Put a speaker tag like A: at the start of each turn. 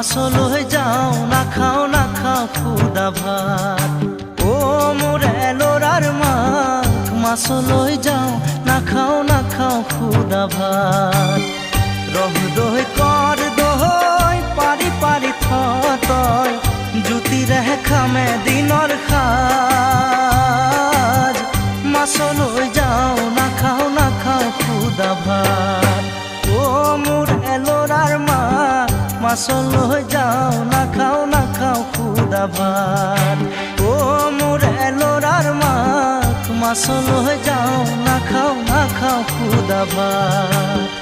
A: লোরার লৈ যাও, না খাও না খাও খুদা ভাত। ও মোরে লোরার মা মাসল হয়ে যাও, না খাও না খাও খুদা ভাত। রহ দোহ কর দোহই পারি পারি থতয় জুতি রেহে খামে মাসল হয়ে যাও, না খাও না খাও খুদা ভাত। ও মোর এলোরার মা মাসল যাওঁ যাও, না খাও না খাও খুদা ভাত।